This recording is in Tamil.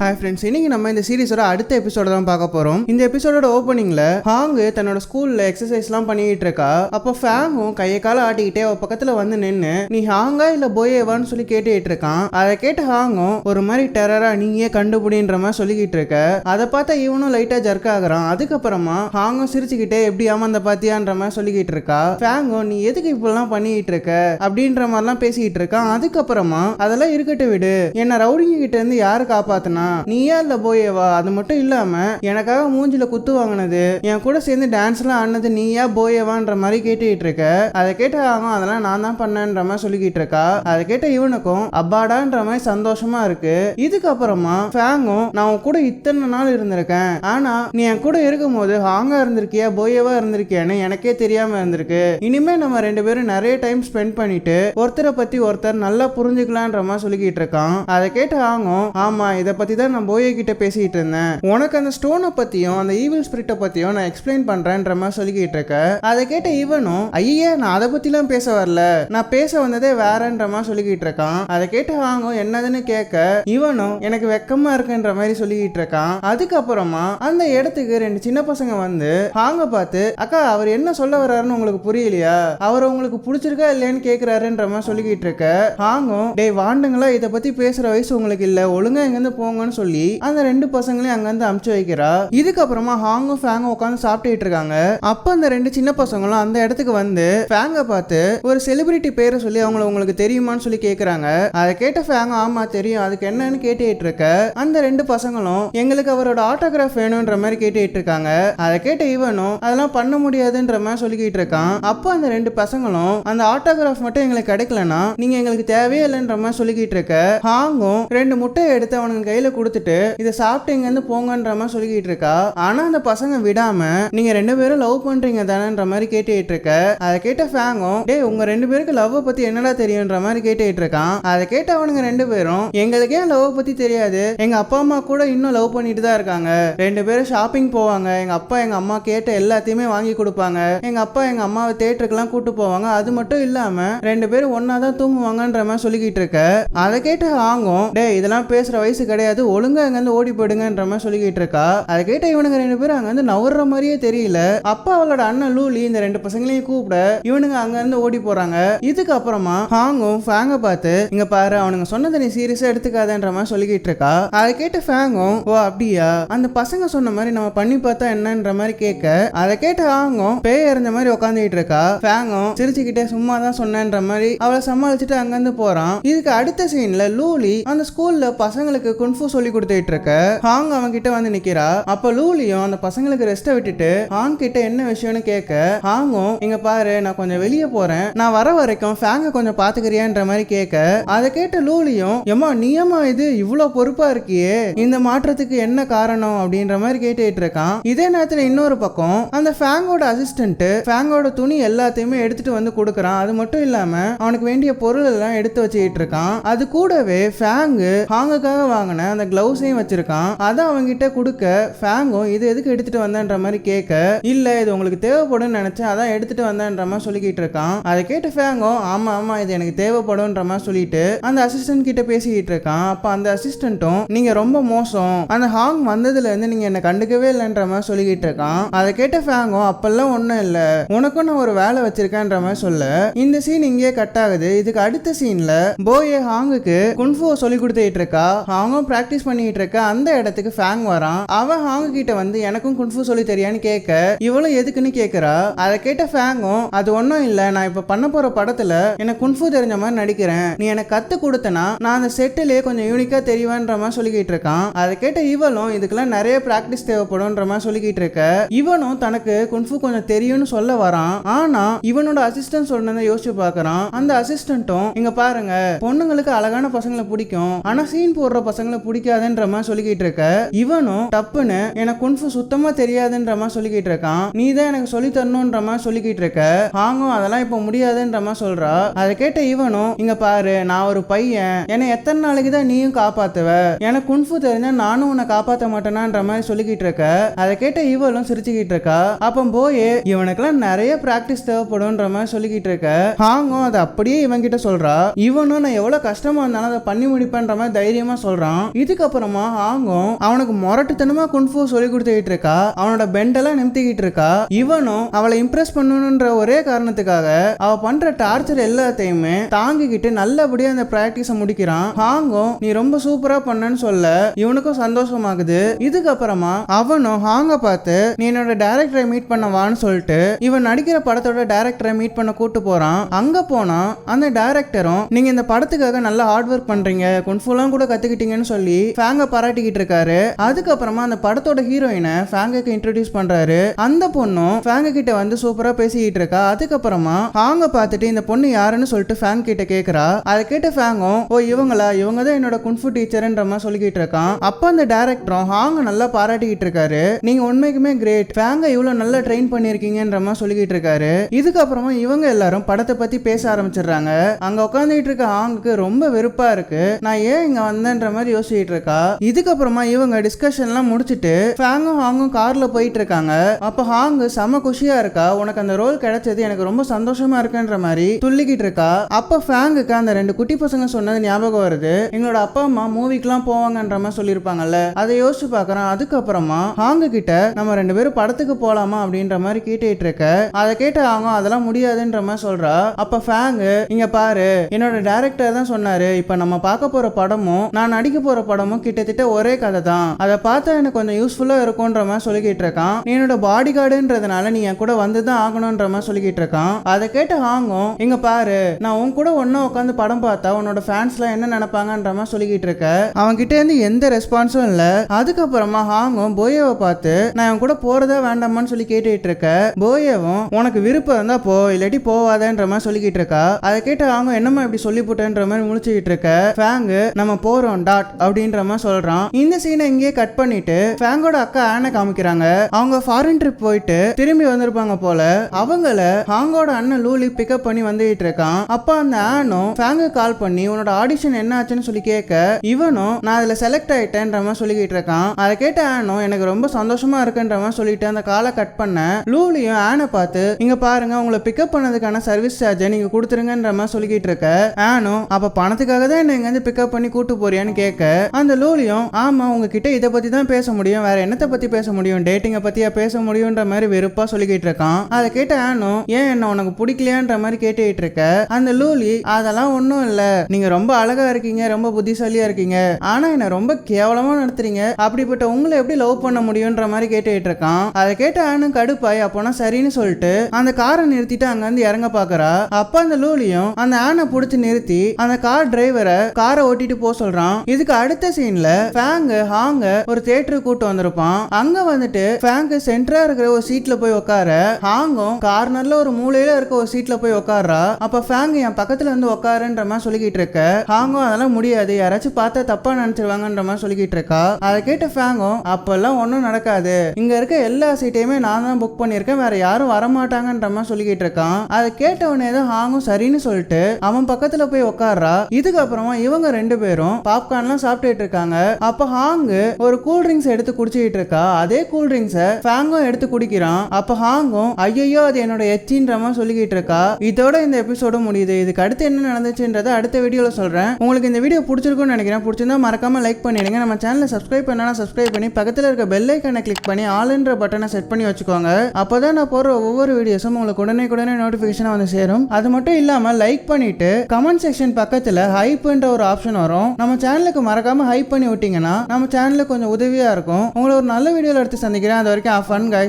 ஹாய் ஃப்ரெண்ட்ஸ் இன்னைக்கு நம்ம இந்த சீரிஸோட அடுத்த எபிசோட தான் பார்க்க போறோம். இந்த எபிசோடோட ஓப்பனிங்ல ஹாங்கு தன்னோட ஸ்கூல்ல எக்ஸசைஸ்லாம் பண்ணிட்டு இருக்கா. அப்போ ஃபேங்கும் கையை கால ஆட்டிக்கிட்டே அவ பக்கத்துல வந்து நின்னு நீ ஹாங்கா இல்ல போயேவான்னு சொல்லி கேட்டுட்டு இருக்கான். அதை கேட்டு ஹாங்கும் ஒரு மாதிரி டெரரா நீயே கண்டுபிடின்ற மாதிரி சொல்லிக்கிட்டு இருக்க. அதை பார்த்தா இவனும் லைட்டா ஜர்க் ஆகுறான். அதுக்கப்புறமா ஹாங்கும் சிரிச்சுக்கிட்டே எப்படி ஆமாந்த பாத்தியான்ற மாதிரி சொல்லிக்கிட்டு இருக்கா. ஃபேங்கும் நீ எதுக்கு இப்படிலாம் பண்ணிட்டு இருக்க? அப்படின்ற மாதிரிலாம் பேசிக்கிட்டு இருக்கான். அதுக்கப்புறமா அதெல்லாம் இருக்கட்டும் விடு. என்ன ரவுடிங்க கிட்ட இருந்து யாரு காப்பாத்தினா நீயா இல்ல போயேவா? அது மட்டும் இல்லாம எனக்காக மூஞ்சில குத்து வாங்கினது என் கூட சேர்ந்து டான்ஸ் எல்லாம் ஆடினது நீயா போயேவான்ற மாதிரி கேட்டுக்கிட்டு இருக்க. அதை கேட்ட ஆகும் அதெல்லாம் நான் தான் பண்ணேன்ற மாதிரி சொல்லிக்கிட்டு இருக்கா? அதை கேட்ட இவனுக்கும் அப்பாடான்ற மாதிரி சந்தோஷமா இருக்கு. இதுக்கப்புறமா ஃபேங்கும் நான் உன் கூட இத்தனை நாள் இருந்திருக்கேன். ஆனா நீ என் கூட இருக்கும்போது ஹாங்கா இருந்திருக்கியா போயேவா இருந்திருக்கியான்னு எனக்கே தெரியாம இருந்திருக்கு. இனிமே நம்ம ரெண்டு பேரும் நிறைய டைம் ஸ்பெண்ட் பண்ணிட்டு ஒருத்தரை பத்தி ஒருத்தர் நல்லா புரிஞ்சுக்கலான்ற மாதிரி சொல்லிக்கிட்டு இருக்கான். அதை கேட்டு ஆகும் ஆமா இதை பத்தி தான் நான் போயே கிட்ட பேசிட்டு இருந்தேன். உனக்கு அந்த ஸ்டோனை பத்தியும் அந்த ஈவில் ஸ்பிரிட்டை பத்தியும் நான் எக்ஸ்பிளைன் பண்றேன்ற மாதிரி சொல்லிக்கிட்டு இருக்க. அதை கேட்ட இவனும் ஐயா நான் அதை பத்திலாம் பேச வரல. நான் பேச வந்ததே வேறன்ற மாதிரி சொல்லிக்கிட்டு இருக்கான். அதை கேட்டு வாங்க என்னதுன்னு கேட்க இவனும் எனக்கு வெக்கமா இருக்குன்ற மாதிரி சொல்லிக்கிட்டு இருக்கான். அதுக்கப்புறமா அந்த இடத்துக்கு ரெண்டு சின்ன பசங்க வந்து ஹாங்க பார்த்து அக்கா அவர் என்ன சொல்ல வர்றாருன்னு உங்களுக்கு புரியலையா? அவர் உங்களுக்கு பிடிச்சிருக்கா இல்லையான்னு கேட்கிறாருன்ற மாதிரி சொல்லிக்கிட்டு இருக்க. ஹாங்கும் டேய் வாண்டுங்களா? இதை பத்தி பேசுற வயசு உங்களுக்கு இல்ல. ஒழுங்கா இங்கிருந்து போங்கன்னு சொல்லி அந்த ரெண்டு பசங்களையும் அங்கிருந்து அமுச்சு வைக்கிறா. இதுக்கப்புறமா ஹாங்கும் ஃபேங்கும் உட்காந்து சாப்பிட்டுட்டு இருக்காங்க. அப்ப அந்த ரெண்டு சின்ன பசங்களும் அந்த இடத்துக்கு வந்து ஃபேங்க பார்த்து ஒரு செலிபிரிட்டி பேரை சொல்லி அவங்கள உங்களுக்கு தெரியுமான்னு சொல்லி கேக்குறாங்க. அதை கேட்ட ஃபேங்க ஆமா தெரியும். அதுக்கு என்னன்னு கேட்டுட்டு இருக்க அந்த ரெண்டு பசங்களும் எங்களுக்கு அவரோட ஆட்டோகிராஃப் வேணும்ன்ற மாதிரி கேட்டுட்டு இருக்காங்க. அதை கேட்ட இவனும் அதெல்லாம் பண்ண முடியாதுன்ற மாதிரி சொல்லிக்கிட்டு இருக்கான். அப்போ அந்த ரெண்டு பசங்களும் அந்த ஆட்டோகிராஃப் மட்டும் எங்களுக்கு கிடைக்கலன்னா நீங்க எங்களுக்கு தேவையே இல்லைன்ற மாதிரி சொல்லிக்கிட்டு இருக்க. ஹாங்கும் ரெண்டு முட்டையை எடுத்து அவனுக்கு கையில கொடுத்துட்டு இதை சாப்பிட்டு இங்க இருந்து போங்கன்ற மாதிரி சொல்லிக்கிட்டு இருக்கா? ஆனா அந்த பசங்க விடாம நீங்க ரெண்டு பேரும் லவ் பண்றீங்க தானேன்ற மாதிரி கேட்டுட்டு இருக்க. அதை கேட்ட ஃபேங்கும் டேய் உங்க ரெண்டு பேருக்கு லவ் பத்தி என்னடா தெரியும்ன்ற மாதிரி கேட்டுட்டு இருக்கான். அதை கேட்ட அவனுங்க ரெண்டு பேரும் எங்களுக்கு ஏன் லவ் பத்தி தெரியாது? எங்க அப்பா அம்மா கூட இன்னும் லவ் பண்ணிட்டு தான் இருக்காங்க. ரெண்டு பேரும் ஷாப்பிங் போவாங்க. எங்க அப்பா எங்க அம்மா கேட்ட எல்லாத்தையுமே வாங்கி கொடுப்பாங்க. எங்க அப்பா எங்க அம்மாவை தேட்டருக்குலாம் கூட்டு போவாங்க. அது மட்டும் இல்லாம ரெண்டு பேரும் ஒன்னா தான் தூங்குவாங்கன்ற மாதிரி சொல்லிக்கிட்டு இருக்க. அதை கேட்டு ஆங்கும் டேய் இதெல்லாம் பேசுற வயசு கிடையாது. ஒழுங்கா அங்க இருந்து ஓடி போயிடுங்கன்ற மாதிரி சொல்லிக்கிட்டு இருக்கா. அதை கேட்ட இவனுங்க ரெண்டு பேரும் அங்க இருந்து நவர்ற மாதிரியே தெரியல. அப்பா அவளோட அண்ணன் லூலி இந்த ரெண்டு பசங்களையும் கூப்பிட இவனுங்க அங்க இருந்து ஓடி போறாங்க. இதுக்கு அப்புறமா ஹாங்கும் ஃபேங்க பார்த்து இங்க பாரு அவனுங்க சொன்னதை நீ சீரியஸா எடுத்துக்காதன்ற மாதிரி சொல்லிக்கிட்டு இருக்கா. அதை கேட்ட ஃபேங்கும் ஓ அப்படியா? அந்த பசங்க சொன்ன மாதிரி நம்ம பண்ணி பார்த்தா என்னன்ற மாதிரி கேட்க அதை கேட்ட ஹாங்கும் பேய் இருந்த மாதிரி உட்காந்துக்கிட்டு இருக்கா. ஃபேங்கும் சிரிச்சுக்கிட்டே சும்மா தான் சொன்னன்ற மாதிரி அவளை சமாளிச்சுட்டு அங்கிருந்து போறான். இதுக்கு அடுத்த சீன்ல லூலி அந்த ஸ்கூல்ல பசங்களுக்கு குன்ஃபு சொல்லி கொடுத்துட்டு இருக்க ஹாங் அவன் கிட்ட வந்து நிக்கிறா. அப்ப லூலியும் அந்த பசங்களுக்கு ரெஸ்ட்டை விட்டுட்டு ஹாங் கிட்ட என்ன விஷயம்னு கேட்க ஹாங்கும் இங்க பாரு நான் கொஞ்சம் வெளியே போறேன். நான் வர வரைக்கும் ஃபேங்க கொஞ்சம் பாத்துக்கிறியான்ற மாதிரி கேட்க அதை கேட்ட லூலியும் எம்மா நியமா இது? இவ்வளவு பொறுப்பா இருக்கியே. இந்த மாற்றத்துக்கு என்ன காரணம்? அப்படின்ற மாதிரி கேட்டுட்டு இருக்கான். இதே நேரத்துல இன்னொரு பக்கம் அந்த ஃபேங்கோட அசிஸ்டன்ட் ஃபேங்கோட துணி எல்லாத்தையுமே எடுத்துட்டு வந்து கொடுக்குறான். அது மட்டும் இல்லாம அவனுக்கு வேண்டிய பொருள் எல்லாம் எடுத்து வச்சுக்கிட்டு இருக்கான். அது கூடவே ஃபேங்கு ஹாங்குக்காக வாங்கின அந்த கிளவுஸையும் வச்சிருக்கான். அதை அவங்கிட்ட கொடுக்க ஃபேங்கும் இது எதுக்கு எடுத்துட்டு வந்தேன்ற மாதிரி கேட்க இல்ல இது உங்களுக்கு தேவைப்படும் நினைச்சேன் அதான் எடுத்துட்டு வந்தேன்ற மாதிரி சொல்லிக்கிட்டு இருக்கான். அதை கேட்டு ஃபேங்கும் ஆமா ஆமா இது எனக்கு தேவைப்படும்ன்ற மாதிரி சொல்லிட்டு அந்த அசிஸ்டன்ட் கிட்ட பேசிக்கிட்டு இருக்கான். அப்ப அந்த அசிஸ்டன்ட்டும் நீங்க ரொம்ப மோசம். அந்த ஹாங் வந்ததுல இருந்து நீங்க என்ன கண்டுக்கவே இல்லைன்ற மாதிரி சொல்லிக்கிட்டு இருக்கான். அதை கேட்ட ஃபேங்கும் அப்பெல்லாம் ஒன்றும் இல்லை. உனக்கும் நான் ஒரு வேலை வச்சிருக்கேன்ற மாதிரி சொல்ல. இந்த சீன் இங்கேயே கட் ஆகுது. இதுக்கு அடுத்த சீன்ல போயே ஹாங்குக்கு குன்ஃபோ சொல்லி கொடுத்துட்டு இருக்கா. ஹாங்கும் பிராக்டிஸ் பண்ணிட்டு இருக்க அந்த இடத்துக்கு ஃபேங் வரான். அவன் ஹாங் கிட்ட வந்து எனக்கும் குன்ஃபு சொல்லி தெரியான்னு கேட்க இவளும் எதுக்குன்னு கேட்கறா அதை கேட்ட ஃபேங்கும் அது ஒன்றும் இல்லை நான் இப்போ பண்ண போற படத்துல எனக்கு குன்ஃபு தெரிஞ்ச மாதிரி நடிக்கிறேன். நீ எனக்கு கத்து கொடுத்தனா நான் அந்த செட்டிலே கொஞ்சம் யூனிக்கா தெரியவேன்ற மாதிரி சொல்லிக்கிட்டு இருக்கான். அதை கேட்ட இவளும் இதுக்கெல்லாம் நிறைய ப்ராக்டிஸ் தேவைப்படும்ன்ற மாதிரி சொல்லிக்கிட்டு இருக்க. இவனும் தனக்கு குன்ஃபு கொஞ்சம் தெரியும்னு சொல்ல வரான். ஆனா இவனோட அசிஸ்டன்ட் சொன்னதை யோசிச்சு பார்க்கறான் அந்த அசிஸ்டன்ட்டும் இங்க பாருங்க பொண்ணுங்களுக்கு அழகான பசங்களை பிடிக்கும். ஆனா சீன் போடுற பசங்களை பிடிக்காதுன்ற மாதிரி சொல்லிக்கிட்டு இருக்க. இவனும் டப்புன்னு எனக்கு குன்ஃபு சுத்தமா தெரியாதுன்ற மாதிரி சொல்லிக்கிட்டு இருக்கான். நீ தான் எனக்கு சொல்லி தரணுன்ற மாதிரி சொல்லிக்கிட்டு இருக்க. ஹாங்கும் அதெல்லாம் இப்போ முடியாதுன்ற மாதிரி சொல்றா. அதை கேட்ட இவனும் இங்க பாரு நான் ஒரு பையன். என்னை எத்தனை நாளைக்கு தான் நீயும் காப்பாத்துவ? எனக்கு குன்ஃபு தெரிஞ்சா நானும் உன்னை காப்பாத்த மாட்டேனான்ற மாதிரி சொல்லிக்கிட்டு இருக்க. அதை கேட்ட இவளும் சிரிச்சுக்கிட்டு இருக்கா. அப்போ போயே இவனுக்கெல்லாம் நிறைய பிராக்டிஸ் தேவைப்படும்ன்ற மாதிரி சொல்லிக்கிட்டு இருக்க. ஹாங்கும் அதை அப்படியே இவன் கிட்ட சொல்றா. இவனும் நான் எவ்வளவு கஷ்டமா இருந்தாலும் அதை பண்ணி முடிப்பேன்ற மாதிரி தைரியமா சொல்றான். இதுக்கப்புறமா ஹாங்கும் அவனுக்கு மொரட்டுத்தனமா குன்ஃபு சொல்லி கொடுத்துக்கிட்டு இருக்கா? அவனோட பெண்டெல்லாம் நிமித்திக்கிட்டு இருக்கா? இவனும் அவளை இம்ப்ரெஸ் பண்ணணுன்ற ஒரே காரணத்துக்காக அவ பண்ற டார்ச்சர் எல்லாத்தையுமே தாங்கிக்கிட்டு நல்லபடியா அந்த பிராக்டிஸ முடிக்கிறான். ஹாங்கும் நீ ரொம்ப சூப்பரா பண்ணன்னு சொல்ல இவனுக்கும் சந்தோஷமாகுது. இதுக்கப்புறமா அவனும் ஹாங்க பார்த்து நீ என்னோட டேரக்டரை மீட் பண்ண வான்னு சொல்லிட்டு இவன் நடிக்கிற படத்தோட டேரக்டரை மீட் பண்ண கூட்டு போறான். அங்க போனா அந்த டேரக்டரும் நீங்க இந்த படத்துக்காக நல்லா ஹார்ட் ஒர்க் பண்றீங்க. குன்ஃபுலாம் கூட கத்துக்கிட்டீங்கன்னு சொல்லி ஃபேங்க பாராட்டிக்கிட்டு இருக்காரு அதுக்கப்புறமா அந்த படத்தோட ஹீரோயினை ஃபேங்குக்கு இன்ட்ரடியூஸ் பண்றாரு. அந்த பொண்ணும் ஃபேங்க கிட்ட வந்து சூப்பரா பேசிக்கிட்டு இருக்கா அதுக்கப்புறமா ஹாங்க பார்த்துட்டு இந்த பொண்ணு யாருன்னு சொல்லிட்டு ஃபேங் கிட்ட கேக்குறா. அதை கேட்ட ஃபேங்கும் ஓ இவங்களா? இவங்க தான் என்னோட குன்ஃபு டீச்சர்ன்ற மாதிரி சொல்லிக்கிட்டு இருக்கான். அப்ப அந்த டேரக்டரும் ஹாங்க நல்லா பாராட்டிக்கிட்டு இருக்காரு நீங்க உண்மைக்குமே கிரேட் ஃபேங்க இவ்வளவு நல்லா ட்ரெயின் பண்ணிருக்கீங்கன்ற மாதிரி சொல்லிக்கிட்டு இருக்காரு இதுக்கப்புறமா இவங்க எல்லாரும் படத்தை பத்தி பேச ஆரம்பிச்சிடுறாங்க. அங்க உட்காந்துட்டு இருக்க ஹாங்குக்கு ரொம்ப வெறுப்பா இருக்கு. நான் ஏன் இங்க வந்தேன்ற மாதிரி யோசிச்சுட்டு இருக்கா இதுக்கப்புறமா இவங்க டிஸ்கஷன்லாம் முடிச்சிட்டு ஃபேங்கும் ஹாங்கும் கார்ல போயிட்டு இருக்காங்க அப்ப ஹாங்கு செம குஷியா இருக்கா? உனக்கு அந்த ரோல் கிடைச்சது எனக்கு ரொம்ப சந்தோஷமா இருக்குன்ற மாதிரி துள்ளிக்கிட்டு இருக்கா. அப்ப ஃபேங்குக்கு அந்த ரெண்டு குட்டி பசங்க சொன்னது ஞாபகம் வருது. எங்களோட அப்பா அம்மா மூவிக்கெல்லாம் போவாங்கன்ற மாதிரி சொல்லியிருப்பாங்கல்ல. அதை யோசிச்சு பார்க்கறேன். அதுக்கப்புறமா ஹாங்கு கிட்ட நம்ம ரெண்டு பேரும் படத்துக்கு போலாமா? அப்படின்ற மாதிரி கேட்டுட்டு இருக்க அதை கேட்ட அவங்க அதெல்லாம் முடியாதுன்ற மாதிரி சொல்றா. அப்ப ஃபேங்கு இங்க பாரு என்னோட டேரக்டர் தான் சொன்னாரு. இப்ப நம்ம பார்க்க போற படமும் நான் நடிக்க போற படம் படமும் கிட்டத்தட்ட ஒரே கதை தான் அதை பார்த்தா எனக்கு கொஞ்சம் யூஸ்ஃபுல்லா இருக்கும்ன்ற மாதிரி சொல்லிக்கிட்டு இருக்கான். நீ என்னோட பாடி கார்டுன்றதுனால நீ என் கூட வந்து தான் ஆகணும்ன்ற மாதிரி சொல்லிக்கிட்டு இருக்கான். அதை கேட்டு ஹாங்கும் இங்க பாரு நான் உன் கூட ஒன்னும் உட்காந்து படம் பார்த்தா உன்னோட ஃபேன்ஸ்லாம் என்ன நினைப்பாங்கன்ற மாதிரி சொல்லிக்கிட்டு இருக்க. அவன் கிட்ட இருந்து எந்த ரெஸ்பான்ஸும் இல்ல. அதுக்கப்புறமா ஹாங்கும் போயவை பார்த்து நான் அவன் கூட போறதா வேண்டாமான்னு சொல்லி கேட்டுட்டு இருக்க. போயவும் உனக்கு விருப்பம் இருந்தா போ இல்லாட்டி போவாதன்ற மாதிரி சொல்லிக்கிட்டு இருக்கா. அதை கேட்டு அவங்க என்னம்மா இப்படி சொல்லி போட்டேன்ற மாதிரி முழிச்சுக்கிட்டு இருக்க. ஃபேங்கு நம்ம போறோம் டாட் அப்படின்ற மாதிரி சொல்றான். இந்த சீனை இங்கேயே கட் பண்ணிட்டு ஃபேங்கோட அக்கா ஆனை காமிக்கிறாங்க. அவங்க ஃபாரின் ட்ரிப் போயிட்டு திரும்பி வந்திருப்பாங்க போல. அவங்கள ஹாங்கோட அண்ணன் லூலி பிக்கப் பண்ணி வந்துகிட்டு இருக்கான். அப்ப அந்த ஆனும் ஃபேங்கு கால் பண்ணி உன்னோட ஆடிஷன் என்ன ஆச்சுன்னு சொல்லி கேட்க இவனும் நான் அதுல செலக்ட் ஆயிட்டேன்ற மாதிரி சொல்லிக்கிட்டு இருக்கான். அதை கேட்ட ஆனும் எனக்கு ரொம்ப சந்தோஷமா இருக்குன்ற மாதிரி சொல்லிட்டு அந்த காலை கட் பண்ண லூலியும் ஆனை பார்த்து இங்க பாருங்க உங்களை பிக்கப் பண்ணதுக்கான சர்வீஸ் சார்ஜை நீங்க கொடுத்துருங்கன்ற மாதிரி சொல்லிக்கிட்டு இருக்க. ஆனும் அப்ப பணத்துக்காக தான் என்ன இங்க வந்து பிக்கப் பண்ணி கூட்டு போறியான்னு கேட்க அந்த லூலியும் ஆமா உங்ககிட்ட இதை பத்தி தான் பேச முடியும் வேற என்னத்தை பத்தி பேச முடியும் டேட்டிங்கை பத்தியா பேச முடியும்ன்ற மாதிரி வெறுப்பா சொல்லிக்கிட்டு இருக்கான். அதை கேட்ட ஆனும் ஏன் என்ன உனக்கு பிடிக்கலையான்ற மாதிரி கேட்டுக்கிட்டு இருக்க? அந்த லூலி அதெல்லாம் ஒன்றும் இல்லை. நீங்க ரொம்ப அழகா இருக்கீங்க ரொம்ப புத்திசாலியா இருக்கீங்க. ஆனா என்ன ரொம்ப கேவலமா நடத்துறீங்க. அப்படிப்பட்ட உங்களை எப்படி லவ் பண்ண முடியும்ன்ற மாதிரி கேட்டுக்கிட்டு இருக்கான். அதை கேட்ட ஆனும் கடுப்பாய் அப்போனா சரின்னு சொல்லிட்டு அந்த காரை நிறுத்திட்டு அங்க இருந்து இறங்க பாக்குறா. அப்ப அந்த லூலியும் அந்த ஆனை புடிச்சு நிறுத்தி அந்த கார் டிரைவரை காரை ஓட்டிட்டு போக சொல்றான். இதுக்கு அடுத்த சீன்ல ஃபேங்கு ஹாங்க ஒரு தியேட்டருக்கு கூட்டு வந்திருப்பான். அங்க வந்துட்டு ஃபேங்கு சென்டரா இருக்கிற ஒரு சீட்ல போய் உட்கார ஹாங்கும் கார்னர்ல ஒரு மூலையில இருக்க ஒரு சீட்ல போய் உட்கார்றா அப்ப ஃபேங்கு என் பக்கத்துல வந்து உட்காருன்ற மாதிரி சொல்லிக்கிட்டு இருக்க. ஹாங்கும் அதெல்லாம் முடியாது. யாராச்சும் பார்த்தா தப்பா நினைச்சிருவாங்கன்ற மாதிரி சொல்லிக்கிட்டு இருக்கா. அதை கேட்ட ஃபேங்கும் அப்பெல்லாம் ஒன்றும் நடக்காது. இங்க இருக்க எல்லா சீட்டையுமே நான் தான் புக் பண்ணியிருக்கேன். வேற யாரும் வரமாட்டாங்கன்ற மாதிரி சொல்லிக்கிட்டு இருக்கான். அதை கேட்டவனே தான் ஹாங்கும் சரின்னு சொல்லிட்டு அவன் பக்கத்துல போய் உட்கார்றா இதுக்கப்புறமா இவங்க ரெண்டு பேரும் பாப்கார்ன்லாம் சாப்பிட்டு சாப்பிட்டுட்டு இருக்காங்க. அப்ப ஹாங்கு ஒரு கூல் ட்ரிங்க்ஸ் எடுத்து குடிச்சிட்டு இருக்கா? அதே கூல் ட்ரிங்க்ஸை ஃபேங்கும் எடுத்து குடிக்கிறான். அப்ப ஹாங்கும் ஐயோ அது என்னோட எச்சின்ற மாதிரி சொல்லிக்கிட்டு இருக்கா? இதோட இந்த எபிசோடும் முடியுது. இதுக்கு அடுத்து என்ன நடந்துச்சுன்றதை அடுத்த வீடியோல சொல்றேன். உங்களுக்கு இந்த வீடியோ பிடிச்சிருக்கும்னு நினைக்கிறேன். பிடிச்சிருந்தா மறக்காம லைக் பண்ணிடுங்க. நம்ம சேனலை சப்ஸ்கிரைப் பண்ணா சப்ஸ்கிரைப் பண்ணி பக்கத்துல இருக்க பெல் ஐக்கனை கிளிக் பண்ணி ஆல்ன்ற பட்டனை செட் பண்ணி வச்சுக்கோங்க. அப்பதான் நான் போடுற ஒவ்வொரு வீடியோஸும் உங்களுக்கு உடனே உடனே நோட்டிபிகேஷன் வந்து சேரும். அது மட்டும் இல்லாம லைக் பண்ணிட்டு கமெண்ட் செக்ஷன் பக்கத்துல ஹைப்ன்ற ஒரு ஆப்ஷன் வரும். நம்ம சேனலுக்கு மறக்காம ஹைப் பண்ணி விட்டீங்கன்னா நம்ம சேனலுக்கு கொஞ்சம் உதவியா இருக்கும். உங்களை ஒரு நல்ல வீடியோல எடுத்து சந்திக்கிறேன். அது வரைக்கும் ஃபன் கைஸ்